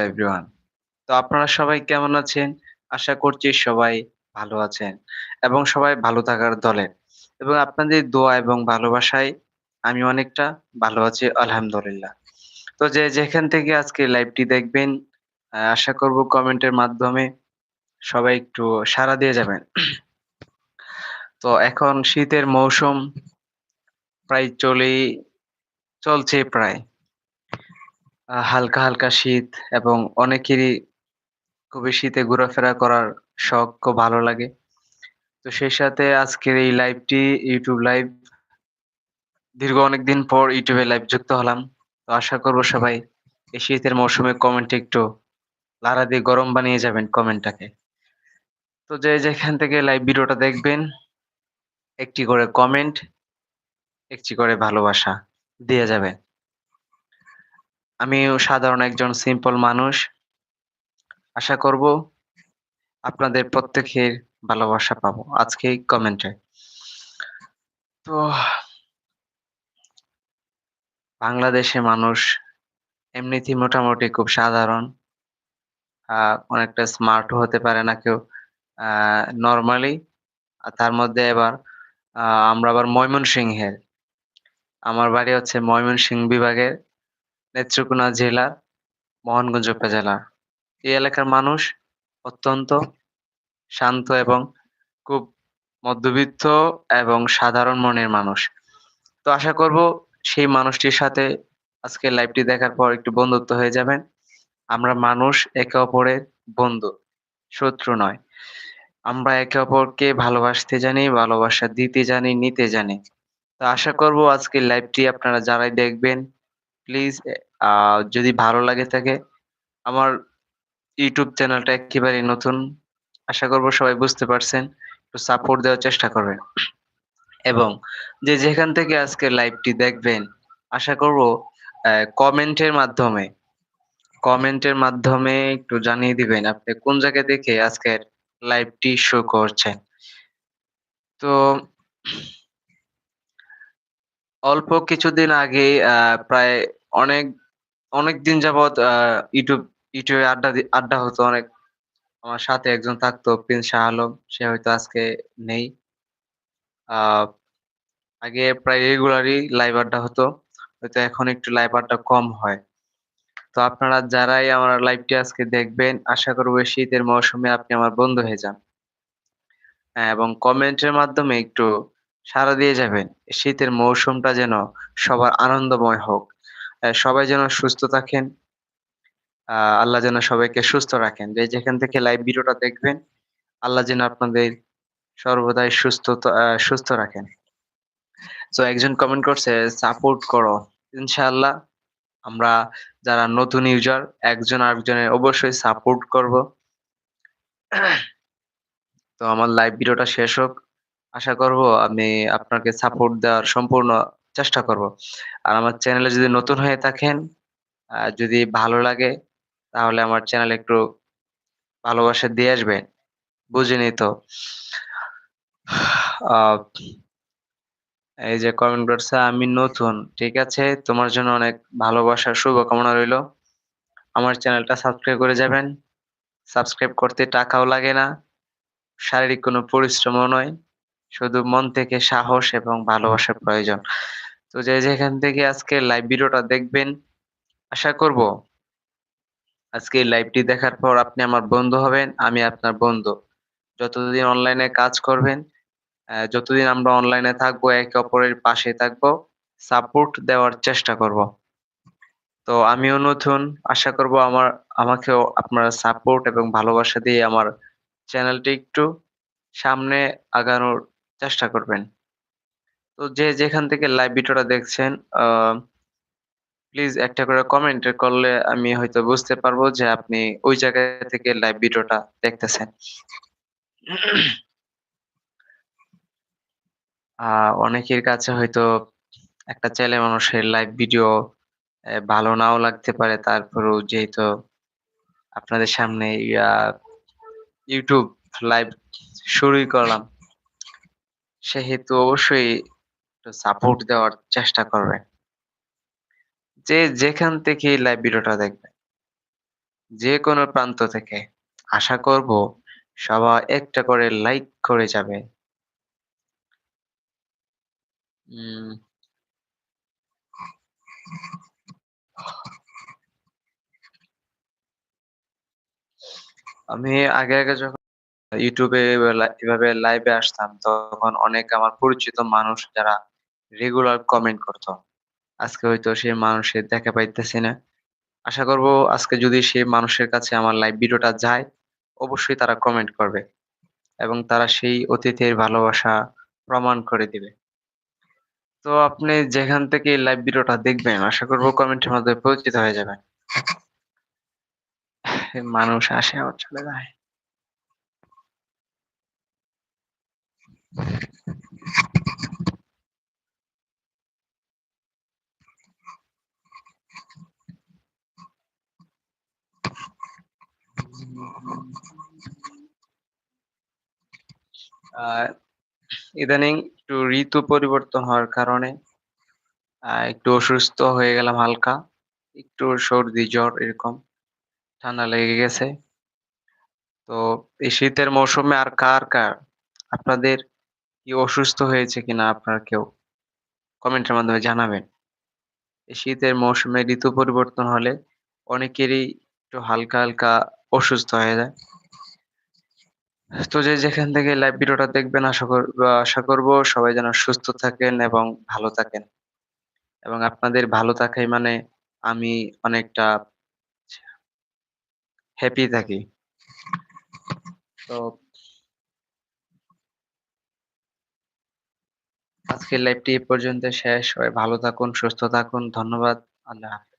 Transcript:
Everyone. তো আপনারা সবাই কেমন আছেন? আশা করছি সবাই ভালো আছেন এবং সবাই ভালো থাকার দলে। এবং আপনাদের দোয়া এবং ভালোবাসায় আমি অনেকটা ভালো আছি, আলহামদুলিল্লাহ। তো যে যেখান থেকে আজকে লাইভটি দেখবেন আশা করব কমেন্টের মাধ্যমে সবাই একটু সাড়া দিয়ে যাবেন। তো এখন শীতের মৌসুম প্রায় চলেই, চলছে প্রায়। হালকা, হালকা শীত এবং অনেকেরই খুবই শীতে ঘোরাফেরা করার শখ খুব ভালো লাগে। তো সেই সাথে আজকের এই লাইভটি ইউটিউব লাইভ দীর্ঘ অনেকদিন পর ইউটিউবে লাইভ যুক্ত হলাম। তো আশা করব সবাই এই শীতের মৌসুমে কমেন্টে একটু লারা দিয়ে গরম বানিয়ে যাবেন কমেন্টটাকে। তো যে যেখান থেকে লাইভ ভিডিওটা দেখবেন একটি করে কমেন্ট, একটি করে ভালোবাসা দিয়ে যাবেন। আমিও সাধারণ একজন সিম্পল মানুষ। আশা করব আপনাদের প্রত্যেকের ভালোবাসা পাবো আজকেই কমেন্টে। তো, বাংলাদেশে মানুষ এমনিতেই মোটামুটি খুব সাধারণ। অনেকটা স্মার্টও হতে পারে না কেউ। নরমালি তার মধ্যে এবার আমরা আবার ময়মনসিংহের। আমার বাড়ি হচ্ছে ময়মনসিংহ বিভাগের নেত্রকোনা জেলার মোহনগঞ্জ উপজেলা। এই এলাকার মানুষ অত্যন্ত শান্ত এবং খুব মধ্যবিত্ত এবং সাধারণ মনের মানুষ। তো আশা করব সেই মানুষটির সাথে আজকে লাইভটি দেখার পর একটু বন্ধুত্ব হয়ে যাবেন। আমরা মানুষ একে অপরের বন্ধু, শত্রু নয়। আমরা একে অপরকে ভালোবাসতে জানি, ভালোবাসা দিতে জানি, নিতে জানি। তো আশা করব আজকের লাইভটি আপনারা যারাই দেখবেন প্লিজ যদি ভালো লাগে থাকে, আমার ইউটিউব চ্যানেলটা একেবারে নতুন। আশা করব সবাই বুঝতে পারছেন। একটু সাপোর্ট দেওয়ার চেষ্টা করবেন। এবং যে যেখান থেকে আজকের লাইভটি দেখবেন, আশা করব কমেন্টের মাধ্যমে কমেন্টের মাধ্যমে একটু জানিয়ে দিবেন আপনি কোন জায়গায় দেখে আজকের লাইভটি শো করছেন। তো অল্প কিছুদিন আগেই আ প্রায় অনেক অনেকদিন যাবৎ আ YouTube YouTube এ আড্ডা আড্ডা হতো অনেক। আমার সাথে একজন থাকতো প্রিন্স শাহ আলম। সে হয়তো আজকে নেই। আ আগে প্রায় রেগুলারই লাইভ আড্ডা হতো। হয়তো এখন একটু লাইভ আড্ডা কম হয়। তো আপনারা যারাই আমার লাইভটি আজকে দেখবেন আশা করব শীতের মৌসুমে আপনি আমার বন্ধু হয়ে যান। হ্যাঁ, এবং কমেন্টের মাধ্যমে একটু সাড়া দিয়ে যাবেন। শীতের মৌসুমটা যেন সবার আনন্দময় হোক। সবাই যেন সুস্থ থাকেন। আল্লাহ যেন সবাইকে সুস্থ রাখেন। যে যেখান থেকে লাইভ ভিডিওটা দেখবেন, আল্লাহ যেন আপনাদের সর্বদাই সুস্থতা আ সুস্থ রাখেন। তো একজন কমেন্ট করছে সাপোর্ট করো। ইনশাআল্লাহ আমরা যারা নতুন ইউজার একজন আরেকজনের অবশ্যই সাপোর্ট করব। তো আমার লাইভ ভিডিওটা শেষ হোক। আশা করব আমি আপনাকে সাপোর্ট দেওয়ার সম্পূর্ণ চেষ্টা করব। আর আমার চ্যানেলে যদি নতুন হয়ে থাকেন, যদি ভালো লাগে তাহলে আমার চ্যানেল একটু ভালোবাসা দিয়ে আসবেন। বুঝেনই তো। এই যে কমেন্ট করছে আমি নতুন। ঠিক আছে? তোমার জন্য অনেক ভালোবাসা শুভকামনা রইল। আমার চ্যানেলটা সাবস্ক্রাইব করে যাবেন। সাবস্ক্রাইব করতে টাকাও লাগে না। শারীরিক কোনো পরিশ্রমও নয়। শুধু মন থেকে সাহস এবং ভালোবাসার প্রয়োজন। তো যে যেখান থেকে আজকে লাইভ ভিডিওটা দেখবেন, আশা করব আজকে লাইভটি দেখার পর আপনি আমার বন্ধু হবেন, আমি আপনার বন্ধু। যতদিন অনলাইনে কাজ করবেন, যতদিন আমরা অনলাইনে থাকব, একে অপরের পাশে থাকব, সাপোর্ট দেওয়ার চেষ্টা করব। তো আমিও নতুন। আশা করব আমার আমাকেও আপনারা সাপোর্ট এবং ভালোবাসা দিয়ে আমার চ্যানেলটি একটু সামনে আগানোর চেষ্টা করবেন। তো যে যেখান থেকে লাইভ ভিডিওটা দেখছেন প্লিজ একটা করে কমেন্ট করলে আমি হয়তো বুঝতে পারব যে আপনি ওই জায়গা থেকে লাইভ ভিডিওটা দেখতেছেন। অনেকের কাছে হয়তো একটা ছেলে মানুষের লাইভ ভিডিও ভালো নাও লাগতে পারে। তারপরেও যেহেতু আপনাদের সামনে YouTube লাইভ শুরুই করলাম। সেহেতু অবশ্যই সাপোর্ট দেওয়ার চেষ্টা করবেন। যে যেখান থেকে লাইভ ভিডিওটা দেখবেন। যেকোনো প্রান্ত থেকে। আশা করব সবাই একটা করে লাইক করে যাবে। আমি আগে, আগে যখন লা এভাবে লাইভে আসতাম তখন অনেক আমার পরিচিত মানুষ যারা রেগুলার কমেন্ট করত। আজকে হয়তো সেই মানুষের দেখা পাইতেছি না। আশা করব আজকে যদি সেই মানুষের কাছে আমার লাইভ ভিডিওটা যায়, অবশ্যই তারা কমেন্ট করবে এবং তারা সেই অতীতের ভালোবাসা প্রমাণ করে দিবে। তো আপনি যেখান থেকে লাইভ ভিডিওটা দেখবেন আশা করব কমেন্টের মাধ্যমে পরিচিত হয়ে যাবেন। মানুষ আসে আবার চলে যায়। ইদানিং একটু ঋতু পরিবর্তন হওয়ার কারণে একটু অসুস্থ হয়ে গেলাম হালকা। একটু সর্দি জ্বর এরকম। ঠান্ডা লেগে গেছে। তো এই শীতের মৌসুমে আর কার, কার আপনাদের কি অসুস্থ হয়েছে কিনা আপনার কেউ? কমেন্টের মাধ্যমে জানাবেন। শীতের মৌসুমে ঋতু পরিবর্তন হলে অনেকেরই একটু হালকা, হালকা অসুস্থ হয়ে যায়। তো যে যেখান থেকে লাইভ ভিডিওটা দেখবেন আশা কর আশা করব সবাই যেন সুস্থ থাকেন এবং ভালো থাকেন। এবং আপনাদের ভালো থাকাই মানে আমি অনেকটা হ্যাপি থাকি। তো আজকের লাইভটি এ পর্যন্ত শেষ। হয় ভালো থাকুন, সুস্থ থাকুন। ধন্যবাদ। আল্লাহ হাফেজ।